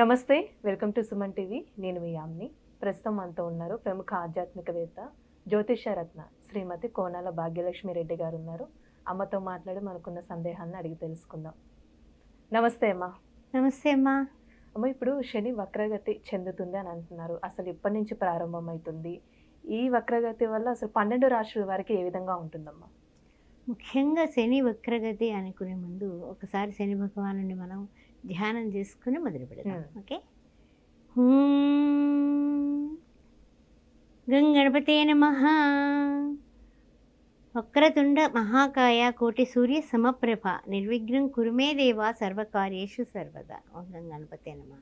నమస్తే welcome to Suman TV. నేను మీ యామ్ని. ప్రస్తుతం మనతో ఉన్నారు ప్రముఖ ఆధ్యాత్మికవేత్త జ్యోతిషరత్న శ్రీమతి కోనాల భాగ్యలక్ష్మి రెడ్డి గారు ఉన్నారు. అమ్మతో మాట్లాడి మనకున్న సందేహాలను అడిగి తెలుసుకుందాం. నమస్తే అమ్మా. నమస్తే అమ్మా. అమ్మ ఇప్పుడు శని వక్రగతి చెందుతుంది అని అంటున్నారు. అసలు ఇప్పటి నుంచి ప్రారంభమవుతుంది ఈ వక్రగతి వల్ల అసలు పన్నెండు రాశుల వారికి ఏ విధంగా ఉంటుందమ్మా? ముఖ్యంగా శని వక్రగతి అనుకునే ముందు ఒకసారి శని భగవాను మనం ధ్యానం చేసుకుని మొదలు పెడదాం. ఓకే. గంగణపతే నమ. వక్రతుండ మహాకాయ కోటి సూర్య సమప్రభ. నిర్విఘ్నం కురుమే దేవ సర్వకార్యేషు సర్వదా. ఓం గంగణపతే నమ.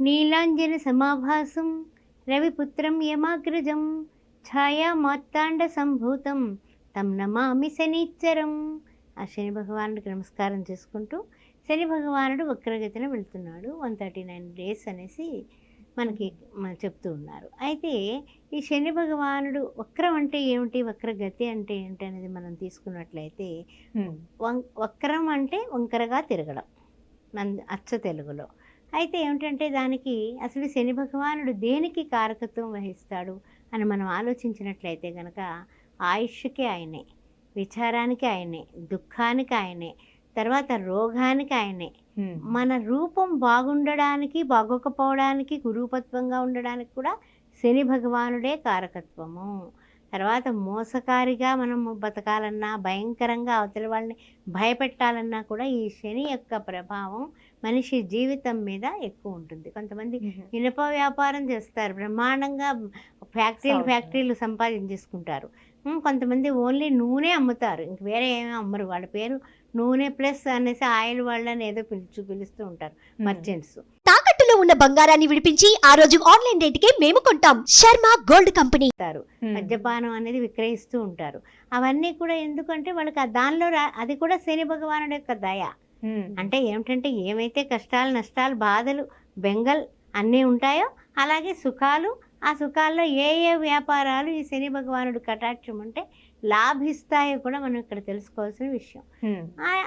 నీలాంజన సమాభాసం రవిపుత్రం యమాగ్రజం ఛాయా మార్తాండ సంభూతం తం నమామి శనిచ్చరం. ఆ శని భగవానుడికి నమస్కారం చేసుకుంటూ శని భగవానుడు వక్రగతిన వెళ్తున్నాడు. వన్ థర్టీ నైన్ డేస్ అనేసి మనకి చెప్తూ ఉన్నారు. అయితే ఈ శని భగవానుడు వక్రం అంటే ఏమిటి? వక్రగతి అంటే ఏంటి అనేది మనం తీసుకున్నట్లయితే వం- వక్రం అంటే వంకరగా తిరగడం. మన అచ్చ తెలుగులో. అయితే ఏమిటంటే దానికి అసలు శని భగవానుడు దేనికి కారకత్వం వహిస్తాడు అని మనం ఆలోచించినట్లయితే కనుక ఆయుష్కి ఆయనే విచారానికి ఆయనే దుఃఖానికి ఆయనే తర్వాత రోగానికి ఆయనే. మన రూపం బాగుండడానికి బాగోకపోవడానికి కురూపత్వంగా ఉండడానికి కూడా శని భగవానుడే కారకత్వము. తర్వాత మోసకారిగా మనం బతకాలన్నా భయంకరంగా అవతలి వాళ్ళని భయపెట్టాలన్నా కూడా ఈ శని యొక్క ప్రభావం మనిషి జీవితం మీద ఎక్కువ ఉంటుంది. కొంతమంది ఇనుప వ్యాపారం చేస్తారు. బ్రహ్మాండంగా ఫ్యాక్టరీలు. ఫ్యాక్టరీలు సంపాదించేసుకుంటారు. కొంతమంది ఓన్లీ నూనె అమ్ముతారు. ఇంక వేరే ఏమీ అమ్మరు. వాళ్ళ పేరు నూనె ప్లస్ అనేసి ఆయిల్ వాళ్ళని ఏదో పిలుచు పిలుస్తూ ఉంటారు మర్చెంట్స్. తాకట్టులో ఉన్న బంగారాన్ని విడిపించి ఆ రోజు ఆన్లైన్ రేటుకే మేము కొంటాం. Sharma gold company. మద్యపానం అనేది విక్రయిస్తూ ఉంటారు. అవన్నీ కూడా ఎందుకంటే వాళ్ళకి ఆ దానిలో రా- అది కూడా శని భగవానుడి యొక్క దయ. అంటే ఏమిటంటే ఏమైతే కష్టాలు నష్టాలు బాధలు బెంగల్ అన్నీ ఉంటాయో అలాగే సుఖాలు ఆ సుఖాల్లో ఏ ఏ వ్యాపారాలు ఈ శని భగవానుడు కటాక్షం అంటే లాభిస్తాయో కూడా మనం ఇక్కడ తెలుసుకోవాల్సిన విషయం.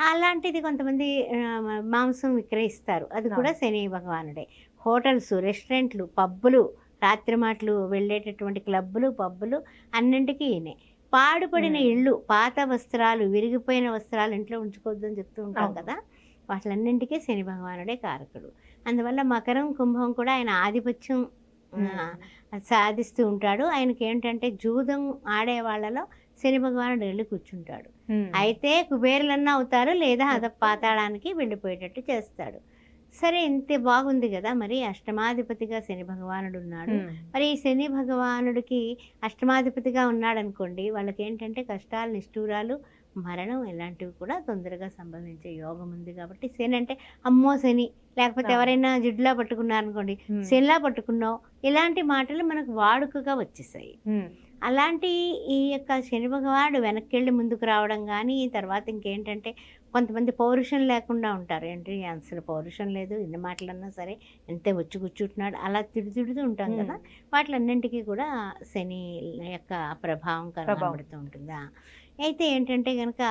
అలాంటిది కొంతమంది మాంసం విక్రయిస్తారు. అది కూడా శని భగవానుడే. హోటల్స్ రెస్టారెంట్లు పబ్బులు రాత్రి మాటలు వెళ్ళేటటువంటి క్లబ్బులు పబ్బులు అన్నింటికీ ఈయనే. పాడుపడిన. ఇళ్ళు పాత వస్త్రాలు విరిగిపోయిన వస్త్రాలు ఇంట్లో ఉంచుకోవద్దని చెప్తూ ఉంటాం. కదా వాటిలన్నింటికీ శని భగవానుడే కారకుడు. అందువల్ల మకరం కుంభం కూడా ఆయన ఆధిపత్యం సాధిస్తూ ఉంటాడు. ఆయనకి ఏంటంటే జూదం ఆడే వాళ్ళలో శని భగవానుడు వెళ్ళి కూర్చుంటాడు. అయితే కుబేరులన్నా అవుతారు లేదా అద పాతాళానికి వెళ్ళిపోయేటట్టు చేస్తాడు. సరే ఇంత బాగుంది కదా మరి అష్టమాధిపతిగా శని భగవానుడు ఉన్నాడు. మరి ఈ శని భగవానుడికి అష్టమాధిపతిగా ఉన్నాడు అనుకోండి వాళ్ళకి ఏంటంటే కష్టాలు నిష్ఠూరాలు మరణం ఇలాంటివి కూడా తొందరగా సంభవించే యోగం ఉంది కాబట్టి శని అంటే అమ్మో శని లేకపోతే. ఎవరైనా జిడ్లా పట్టుకున్నారనుకోండి శనిలా పట్టుకున్నావు ఇలాంటి మాటలు మనకు వాడుకగా వచ్చేసాయి. అలాంటి ఈ యొక్క శని భగవానుడు వెనక్కి వెళ్ళి ముందుకు రావడం కానీ తర్వాత ఇంకేంటంటే కొంతమంది పౌరుషం లేకుండా ఉంటారు. ఏంటి? అసలు పౌరుషం లేదు. ఎన్ని మాటలన్నా సరే ఎంతే వచ్చి కూర్చుంటున్నాడు? అలా తిడు తిడుతూ ఉంటాం కదా! వాటిలన్నింటికీ కూడా శని యొక్క ప్రభావం కనబడుతూ ఉంటుందా? అయితే ఏంటంటే కనుక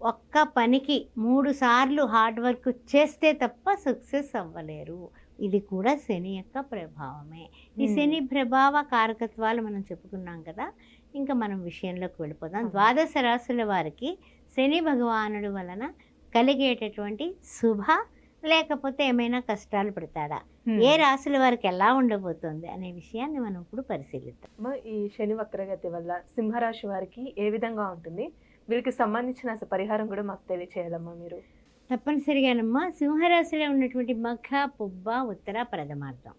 ఒక్క పనికి మూడు సార్లు హార్డ్ వర్క్ చేస్తే తప్ప సక్సెస్ అవ్వలేరు. ఇది కూడా శని యొక్క ప్రభావమే. ఈ శని ప్రభావ కారకత్వాలు మనం చెప్పుకున్నాం కదా ఇంకా మనం విషయంలోకి వెళ్ళిపోదాం. ద్వాదశ రాశుల వారికి శని భగవానుడు వలన కలిగేటటువంటి శుభ లేకపోతే ఏమైనా కష్టాలు పెడతాడా? ఏ రాశుల వారికి ఎలా ఉండబోతోంది అనే విషయాన్ని మనం ఇప్పుడు పరిశీలిద్దాం. ఈ శని వక్రగతి వల్ల సింహరాశి వారికి ఏ విధంగా ఉంటుంది? వీరికి సంబంధించిన పరిహారం కూడా మాకు తెలియచేయాలమ్మా మీరు. తప్పనిసరిగానమ్మా సింహరాశిలో ఉన్నటువంటి మఖ పుబ్బ ఉత్తర ప్రథమార్థం.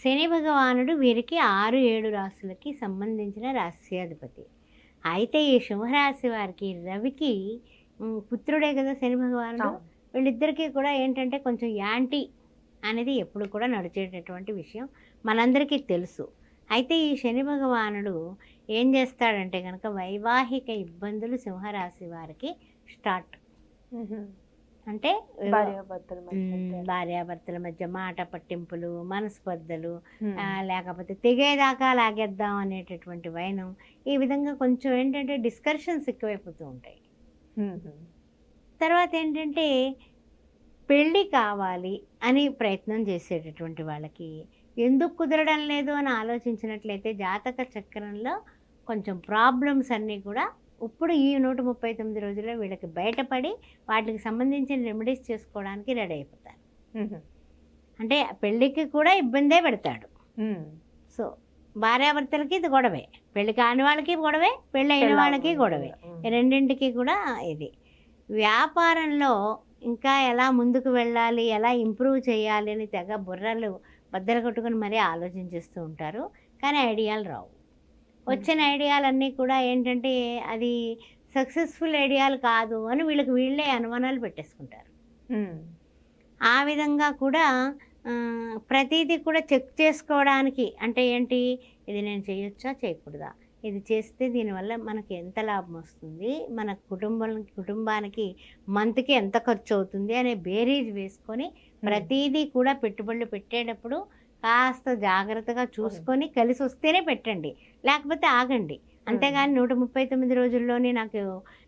శని భగవానుడు వీరికి ఆరు ఏడు రాశులకి సంబంధించిన రాశ్యాధిపతి. అయితే ఈ సింహరాశి వారికి రవికి పుత్రుడే కదా శని భగవానుడు. వీళ్ళిద్దరికీ కూడా ఏంటంటే కొంచెం యాంటీ అనేది ఎప్పుడు కూడా నడిచేటటువంటి విషయం మనందరికీ తెలుసు. అయితే ఈ శని భగవానుడు ఏం చేస్తాడంటే కనుక వైవాహిక ఇబ్బందులు సింహరాశి వారికి స్టార్ట్. అంటే భార్యాభర్తల మధ్య మాట పట్టింపులు మనస్పర్ధలు లేకపోతే తెగేదాకా లాగేద్దాం అనేటటువంటి వైనం ఈ విధంగా కొంచెం ఏంటంటే డిస్కషన్స్ ఎక్కువైపోతూ ఉంటాయి. తర్వాత ఏంటంటే పెళ్ళి కావాలి అని ప్రయత్నం చేసేటటువంటి వాళ్ళకి ఎందుకు కుదరడం లేదు అని ఆలోచించినట్లయితే జాతక చక్రంలో కొంచెం ప్రాబ్లమ్స్ అన్నీ కూడా ఇప్పుడు ఈ నూట ముప్పై తొమ్మిది రోజుల్లో వీళ్ళకి బయటపడి వాటికి సంబంధించిన రెమెడీస్ చేసుకోవడానికి రెడీ అయిపోతారు. అంటే పెళ్ళికి కూడా ఇబ్బందే పెడతాడు. సో భార్యాభర్తలకి ఇది గొడవే. పెళ్ళి కాని వాళ్ళకి గొడవే పెళ్ళి అయిన వాళ్ళకి గొడవే. రెండింటికి కూడా ఇది. వ్యాపారంలో ఇంకా ఎలా ముందుకు వెళ్ళాలి ఎలా ఇంప్రూవ్ చేయాలి అని తెగ బుర్రలు బద్దలు కొట్టుకొని మరీ ఆలోచించేస్తూ ఉంటారు. కానీ ఐడియాలు రావు. వచ్చిన ఐడియాలన్నీ కూడా ఏంటంటే అది సక్సెస్ఫుల్ ఐడియాలు కాదు అని వీళ్ళకి వీళ్ళే అనుమానాలు పెట్టేసుకుంటారు. ఆ విధంగా కూడా ప్రతిదీ కూడా చెక్ చేసుకోవడానికి అంటే ఏంటి? ఇది నేను చేయొచ్చా? చేయకూడదా? ఇది చేస్తే దీనివల్ల మనకి ఎంత లాభం వస్తుంది? మన కుటుంబం కుటుంబానికి మంత్కి ఎంత ఖర్చు అవుతుంది? అనే బేరీజ్ వేసుకొని ప్రతిదీ కూడా పెట్టుబడులు పెట్టేటప్పుడు కాస్త జాగ్రత్తగా చూసుకొని కలిసి వస్తేనే పెట్టండి. లేకపోతే ఆగండి. అంతేగాని నూట ముప్పై తొమ్మిది రోజుల్లోనే నాకు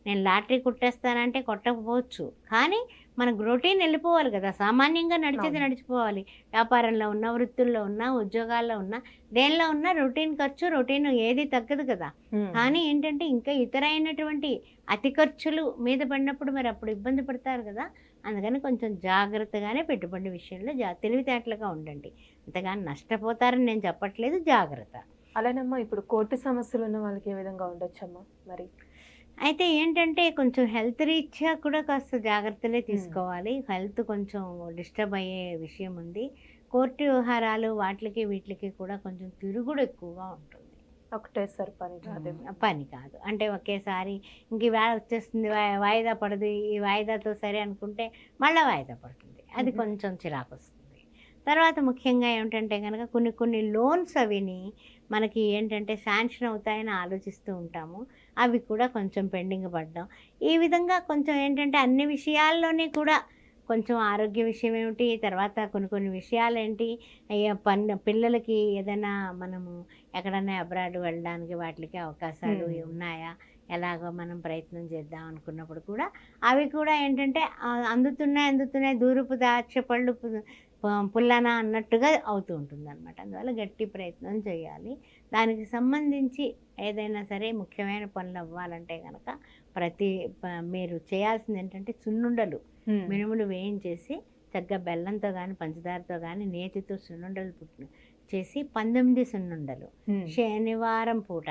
నేను లాటరీ కొట్టేస్తానంటే కొట్టకపోవచ్చు. కానీ మనకు రొటీన్ వెళ్ళిపోవాలి కదా. సామాన్యంగా నడిచేది. నడిచిపోవాలి. వ్యాపారంలో ఉన్న వృత్తుల్లో ఉన్న ఉద్యోగాల్లో ఉన్న దేనిలో ఉన్న రొటీన్ ఖర్చు రొటీన్ ఏది తగ్గదు కదా. కానీ ఏంటంటే ఇంకా ఇతరైనటువంటి అతి ఖర్చులు మీద పడినప్పుడు మరి అప్పుడు ఇబ్బంది పడతారు కదా. అందుకని కొంచెం జాగ్రత్తగానే పెట్టుబడి విషయంలో జా తెలివితేటలుగా ఉండండి. అంతగాని నష్టపోతారని నేను చెప్పట్లేదు జాగ్రత్త. అలానమ్మా ఇప్పుడు కోర్టు సమస్యలు ఉన్న వాళ్ళకి ఏ విధంగా ఉండొచ్చమ్మా మరి? అయితే ఏంటంటే కొంచెం హెల్త్ రీత్యా కూడా కాస్త జాగ్రత్తలే తీసుకోవాలి. హెల్త్ కొంచెం డిస్టర్బ్ అయ్యే విషయం ఉంది. కోర్టు వ్యవహారాలు వాటికి వీటికి కూడా కొంచెం తిరుగుడు ఎక్కువగా ఉంటుంది. ఒకటేసారి పని కాదు. పని కాదు. అంటే ఒకేసారి ఇంక వేళ వచ్చేస్తుంది వాయిదా పడదు. ఈ వాయిదాతో సరే అనుకుంటే మళ్ళీ వాయిదా పడుతుంది. అది. కొంచెం చిరాకు వస్తుంది. తర్వాత ముఖ్యంగా ఏమిటంటే కనుక కొన్ని కొన్ని లోన్స్ అవిని మనకి ఏంటంటే శాంక్షన్ అవుతాయని ఆలోచిస్తూ ఉంటాము. అవి కూడా కొంచెం పెండింగ్ పడ్డాం. ఈ విధంగా కొంచెం ఏంటంటే అన్ని విషయాల్లోనే కూడా కొంచెం ఆరోగ్య విషయం ఏమిటి? తర్వాత కొన్ని కొన్ని విషయాలు ఏంటి అయ్యా పన్ పిల్లలకి ఏదైనా మనము ఎక్కడైనా అబ్రాడ్ వెళ్ళడానికి వాటికి అవకాశాలు. ఉన్నాయా? ఎలాగో మనం ప్రయత్నం చేద్దాం అనుకున్నప్పుడు కూడా అవి కూడా ఏంటంటే అందుతున్నాయి అందుతున్నాయి దూరపు దాక్ష పళ్ళు పుల్లన అన్నట్టుగా అవుతూ ఉంటుంది అనమాట అందువల్ల గట్టి ప్రయత్నం చేయాలి. దానికి సంబంధించి ఏదైనా సరే ముఖ్యమైన పనులు అవ్వాలంటే కనుక ప్రతి మీరు చేయాల్సింది ఏంటంటే సున్నుండలు. మినుములు వేయించేసి చక్కగా బెల్లంతో కానీ పంచదారతో కానీ నేతితో సున్నుండలు పుట్టిన చేసి పంతొమ్మిది సున్నుండలు. శనివారం పూట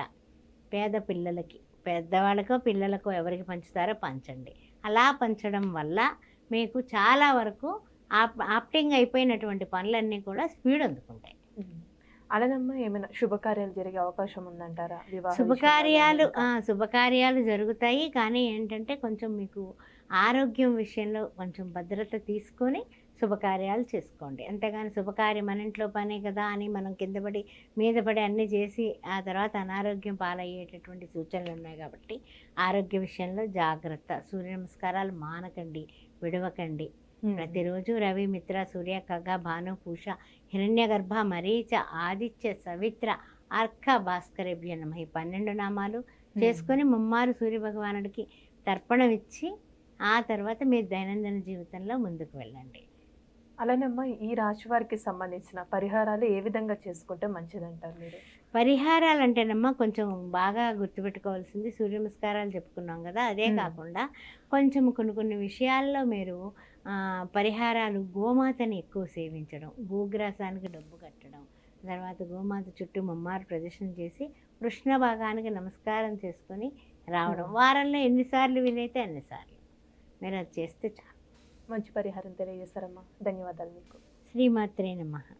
పేద పిల్లలకి పెద్దవాళ్ళకో పిల్లలకో ఎవరికి పంచుతారో పంచండి. అలా పంచడం వల్ల మీకు చాలా వరకు ఆప్ ఆప్టింగ్ అయిపోయినటువంటి పనులన్నీ కూడా స్పీడ్ అందుకుంటాయి. మ్మ్. అలానమ్మా ఏమైనా శుభకార్యాలు జరిగే అవకాశం ఉందంటారా? వివాహ శుభకార్యాలు శుభకార్యాలు జరుగుతాయి. కానీ ఏంటంటే కొంచెం మీకు ఆరోగ్యం విషయంలో కొంచెం భద్రత తీసుకొని శుభకార్యాలు చేసుకోండి. అంతేగాని శుభకార్యం మన ఇంట్లో పనే కదా అని మనం కింద పడి మీద పడి అన్నీ చేసి ఆ తర్వాత అనారోగ్యం పాలయ్యేటటువంటి సూచనలు ఉన్నాయి కాబట్టి ఆరోగ్య విషయంలో జాగ్రత్త. సూర్య నమస్కారాలు మానకండి విడవకండి. ప్రతిరోజు రవి మిత్ర సూర్య ఖగ భాను పూష హిరణ్యగర్భ మరీచ ఆదిత్య సవిత్ర అర్క భాస్కరేభ్య నమ. ఈ పన్నెండు నామాలు. చేసుకొని ముమ్మారు సూర్య భగవానుడికి తర్పణం ఇచ్చి ఆ తర్వాత మీరు దైనందిన జీవితంలో ముందుకు వెళ్ళండి. అలానమ్మా ఈ రాశి వారికి సంబంధించిన పరిహారాలు ఏ విధంగా చేసుకుంటే మంచిదంటారు మీరు? పరిహారాలు అంటేనమ్మా కొంచెం బాగా గుర్తుపెట్టుకోవాల్సింది. సూర్య నమస్కారాలు చెప్పుకున్నాం కదా అదే. కాకుండా కొంచెం కొన్ని కొన్ని విషయాల్లో మీరు పరిహారాలు గోమాతని ఎక్కువ సేవించడం భూగ్రాసానికి డబ్బు కట్టడం తర్వాత గోమాత చుట్టూ ముమ్మారు ప్రదర్శన చేసి కృష్ణ భాగానికి నమస్కారం చేసుకొని రావడం. వారంలో ఎన్నిసార్లు వీలైతే అన్నిసార్లు. మీరు అది చేస్తే చాలు. మంచి పరిహారం తెలియజేస్తారమ్మా ధన్యవాదాలు మీకు. శ్రీమాత్రే నమః.